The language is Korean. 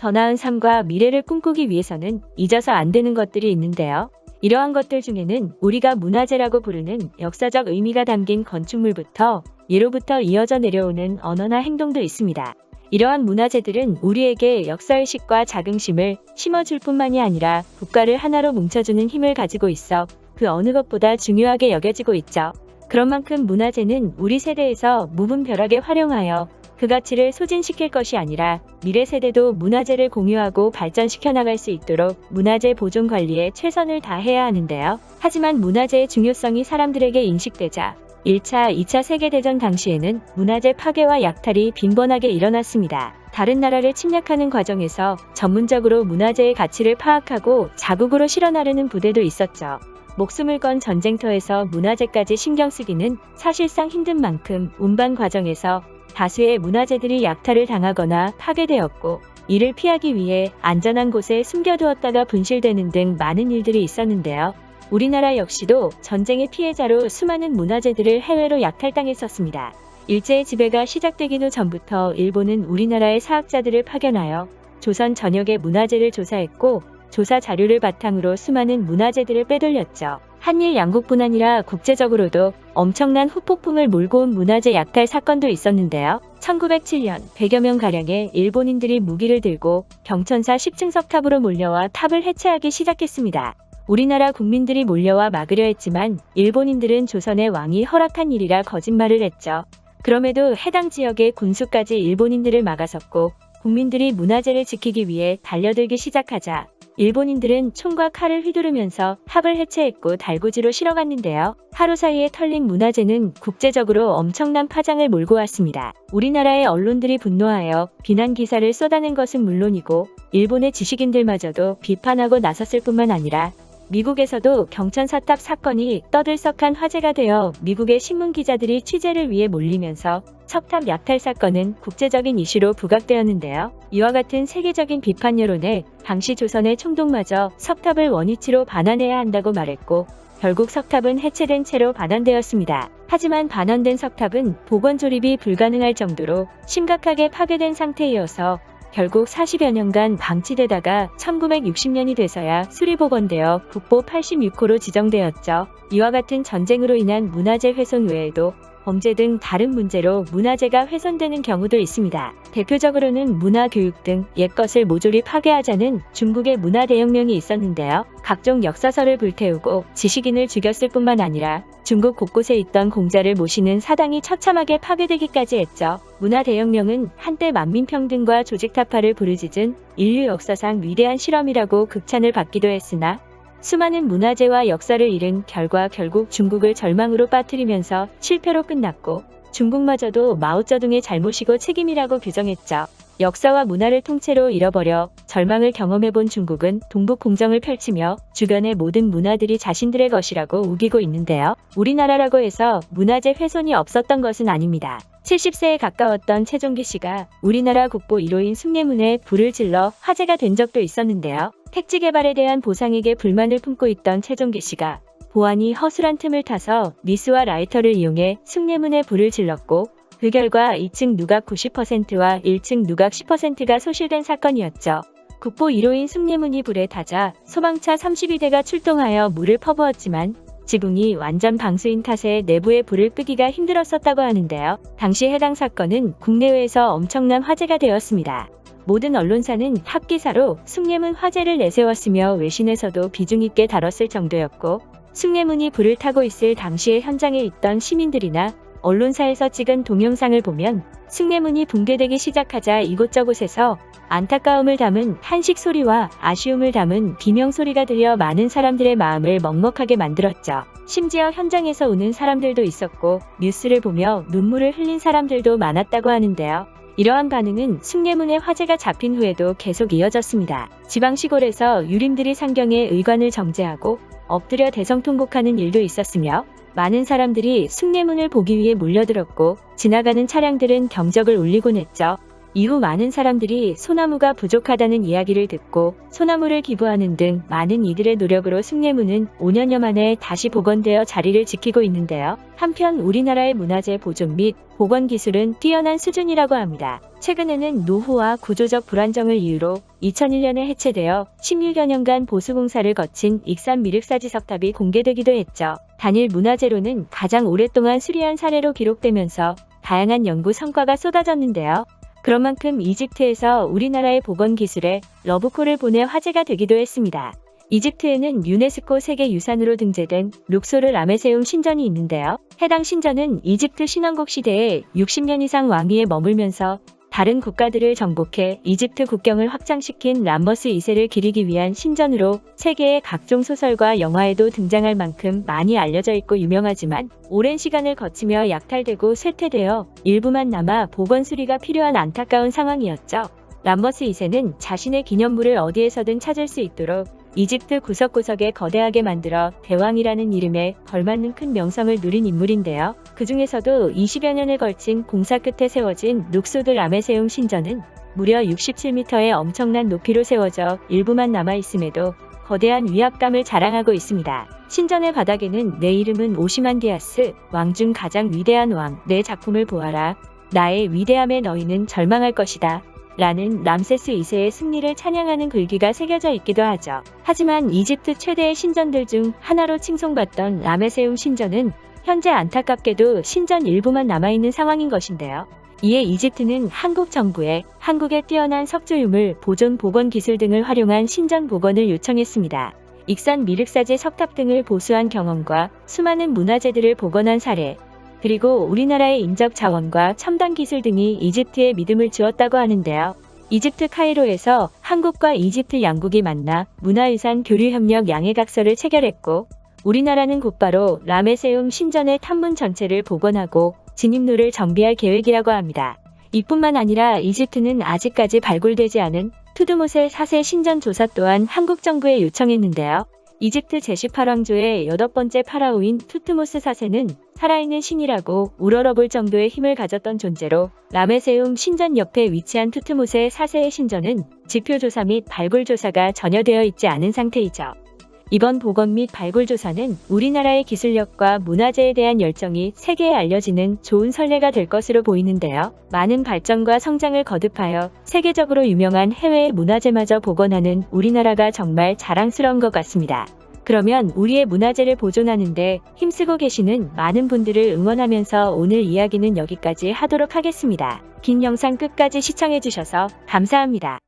더 나은 삶과 미래를 꿈꾸기 위해서는 잊어서 안 되는 것들이 있는데요. 이러한 것들 중에는 우리가 문화재라고 부르는 역사적 의미가 담긴 건축물부터 예로부터 이어져 내려오는 언어나 행동도 있습니다. 이러한 문화재들은 우리에게 역사의식과 자긍심을 심어줄 뿐만이 아니라 국가를 하나로 뭉쳐주는 힘을 가지고 있어 그 어느 것보다 중요하게 여겨지고 있죠. 그런 만큼 문화재는 우리 세대에서 무분별하게 활용하여 그 가치를 소진시킬 것이 아니라 미래 세대도 문화재를 공유하고 발전시켜 나갈 수 있도록 문화재 보존 관리에 최선을 다해야 하는데요. 하지만 문화재의 중요성이 사람들에게 인식되자 1차, 2차 세계대전 당시에는 문화재 파괴와 약탈이 빈번하게 일어났습니다. 다른 나라를 침략하는 과정에서 전문적으로 문화재의 가치를 파악하고 자국으로 실어나르는 부대도 있었죠. 목숨을 건 전쟁터에서 문화재까지 신경 쓰기는 사실상 힘든 만큼 운반 과정에서 다수의 문화재들이 약탈을 당하거나 파괴되었고 이를 피하기 위해 안전한 곳에 숨겨두었다가 분실되는 등 많은 일들이 있었는데요. 우리나라 역시도 전쟁의 피해자로 수많은 문화재들을 해외로 약탈당했었습니다. 일제의 지배가 시작되기 도 전부터 일본은 우리나라의 사학자들을 파견하여 조선 전역의 문화재를 조사했고 조사 자료를 바탕으로 수많은 문화재들을 빼돌렸죠. 한일 양국뿐 아니라 국제적으로도 엄청난 후폭풍을 몰고 온 문화재 약탈 사건도 있었는데요. 1907년 100여 명 가량의 일본인들이 무기를 들고 경천사 10층 석 탑으로 몰려와 탑을 해체하기 시작했습니다. 우리나라 국민들이 몰려와 막으려 했지만 일본인들은 조선의 왕이 허락한 일이라 거짓말을 했죠. 그럼에도 해당 지역의 군수까지 일본인들을 막아섰고 국민들이 문화재를 지키기 위해 달려들기 시작하자 일본인들은 총과 칼을 휘두르면서 탑을 해체했고 달구지로 실어갔는데요. 하루 사이에 털린 문화재는 국제적으로 엄청난 파장을 몰고 왔습니다. 우리나라의 언론들이 분노하여 비난 기사를 쏟아낸 것은 물론이고 일본의 지식인들마저도 비판하고 나섰을 뿐만 아니라 미국에서도 경천 사탑 사건이 떠들썩한 화제가 되어 미국의 신문 기자들이 취재를 위해 몰리면서 석탑 약탈 사건은 국제적인 이슈로 부각되었는데요. 이와 같은 세계적인 비판 여론에 당시 조선의 총독마저 석탑을 원위치로 반환해야 한다고 말했고 결국 석탑은 해체된 채로 반환되었습니다. 하지만 반환된 석탑은 복원 조립이 불가능할 정도로 심각하게 파괴된 상태이어서 결국 40여 년간 방치되다가 1960년이 돼서야 수리복원되어 국보 86호로 지정되었죠. 이와 같은 전쟁으로 인한 문화재 훼손 외에도 범죄 등 다른 문제로 문화재가 훼손되는 경우도 있습니다. 대표적으로는 문화 교육 등 옛것을 모조리 파괴하자는 중국의 문화 대혁명이 있었는데요. 각종 역사서를 불태우고 지식인을 죽였을 뿐만 아니라 중국 곳곳에 있던 공자를 모시는 사당이 처참하게 파괴되기까지 했죠. 문화 대혁명은 한때 만민평등과 조직타파를 부르짖은 인류 역사상 위대한 실험이라고 극찬을 받기도 했으나 수많은 문화재와 역사를 잃은 결과 결국 중국을 절망으로 빠뜨리면서 실패로 끝났고 중국마저도 마오쩌둥의 잘못이고 책임이라고 규정했죠. 역사와 문화를 통째로 잃어버려 절망을 경험해본 중국은 동북 공정을 펼치며 주변의 모든 문화들이 자신들의 것이라고 우기고 있는데요. 우리나라라고 해서 문화재 훼손이 없었던 것은 아닙니다. 70세에 가까웠던 최종기 씨가 우리나라 국보 1호인 숭례문에 불을 질러 화제가 된 적도 있었는데요. 택지 개발에 대한 보상에게 불만을 품고 있던 최종기 씨가 보안이 허술한 틈을 타서 미스와 라이터를 이용해 숭례문에 불을 질렀고 그 결과 2층 누각 90%와 1층 누각 10%가 소실된 사건이었죠. 국보 1호인 숭례문이 불에 타자 소방차 32대가 출동하여 물을 퍼부었지만 지붕이 완전 방수인 탓에 내부의 불을 끄기가 힘들었었다고 하는데요. 당시 해당 사건은 국내외에서 엄청난 화제가 되었습니다. 모든 언론사는 합기사로 숭례문 화제를 내세웠으며 외신에서도 비중 있게 다뤘을 정도였고 숭례문이 불을 타고 있을 당시의 현장에 있던 시민들이나 언론사에서 찍은 동영상을 보면 숭례문이 붕괴되기 시작하자 이곳저곳에서 안타까움을 담은 한식 소리와 아쉬움을 담은 비명 소리가 들려 많은 사람들의 마음을 먹먹하게 만들었죠. 심지어 현장에서 우는 사람들도 있었고 뉴스를 보며 눈물을 흘린 사람들도 많았다고 하는데요. 이러한 반응은 숭례문의 화재가 잡힌 후에도 계속 이어졌습니다. 지방 시골에서 유림들이 상경에 의관을 정제하고 엎드려 대성통곡하는 일도 있었으며 많은 사람들이 숭례문을 보기 위해 몰려들었고 지나가는 차량들은 경적을 울리곤 했죠. 이후 많은 사람들이 소나무가 부족하다는 이야기를 듣고 소나무를 기부하는 등 많은 이들의 노력으로 숭례문은 5년여 만에 다시 복원되어 자리를 지키고 있는데요. 한편 우리나라의 문화재 보존 및 복원 기술은 뛰어난 수준이라고 합니다. 최근에는 노후와 구조적 불안정을 이유로 2001년에 해체되어 16여 년간 보수공사를 거친 익산 미륵사지 석탑이 공개되기도 했죠. 단일 문화재로는 가장 오랫동안 수리한 사례로 기록되면서 다양한 연구 성과가 쏟아졌는데요. 그런 만큼 이집트에서 우리나라의 복원 기술에 러브콜을 보내 화제가 되기도 했습니다. 이집트에는 유네스코 세계유산으로 등재된 룩소르 라메세움 신전이 있는데요. 해당 신전은 이집트 신왕국 시대에 60년 이상 왕위에 머물면서 다른 국가들을 정복해 이집트 국경을 확장시킨 람버스 2세를 기리기 위한 신전으로 세계의 각종 소설과 영화에도 등장할 만큼 많이 알려져 있고 유명하지만 오랜 시간을 거치며 약탈되고 쇠퇴되어 일부만 남아 복원 수리가 필요한 안타까운 상황이었죠. 람버스 2세는 자신의 기념물을 어디에서든 찾을 수 있도록 이집트 구석구석에 거대하게 만들어 대왕이라는 이름에 걸맞는 큰 명성을 누린 인물인데요. 그 중에서도 20여 년을 걸친 공사 끝에 세워진 룩소드 라메세움 신전은 무려 67m의 엄청난 높이로 세워져 일부만 남아 있음에도 거대한 위압감을 자랑하고 있습니다. 신전의 바닥에는 내 이름은 오시만디아스, 왕 중 가장 위대한 왕, 내 작품을 보아라. 나의 위대함에 너희는 절망할 것이다. 라는 람세스 2세의 승리를 찬양하는 글귀가 새겨져 있기도 하죠. 하지만 이집트 최대의 신전들 중 하나로 칭송받던 라메세움 신전은 현재 안타깝게도 신전 일부만 남아있는 상황인 것인데요. 이에 이집트는 한국 정부에 한국의 뛰어난 석조유물, 보존 복원 기술 등을 활용한 신전 복원을 요청했습니다. 익산 미륵사제 석탑 등을 보수한 경험과 수많은 문화재들을 복원한 사례, 그리고 우리나라의 인적 자원과 첨단 기술 등이 이집트에 믿음을 주었다고 하는데요. 이집트 카이로에서 한국과 이집트 양국이 만나 문화유산 교류협력 양해각서를 체결했고 우리나라는 곧바로 라메세움 신전의 탐문 전체를 복원하고 진입로를 정비할 계획이라고 합니다. 이뿐만 아니라 이집트는 아직까지 발굴되지 않은 투드모세 4세 신전 조사 또한 한국 정부에 요청했는데요. 이집트 제18왕조의 여덟 번째 파라오인 투트모스 4세는 살아있는 신이라고 우러러볼 정도의 힘을 가졌던 존재로 라메세움 신전 옆에 위치한 투트모세 4세의 신전은 지표조사 및 발굴조사가 전혀 되어 있지 않은 상태이죠. 이번 복원 및 발굴 조사는 우리나라의 기술력과 문화재에 대한 열정이 세계에 알려지는 좋은 선례가 될 것으로 보이는데요. 많은 발전과 성장을 거듭하여 세계적으로 유명한 해외의 문화재마저 복원하는 우리나라가 정말 자랑스러운 것 같습니다. 그러면 우리의 문화재를 보존하는데 힘쓰고 계시는 많은 분들을 응원하면서 오늘 이야기는 여기까지 하도록 하겠습니다. 긴 영상 끝까지 시청해주셔서 감사합니다.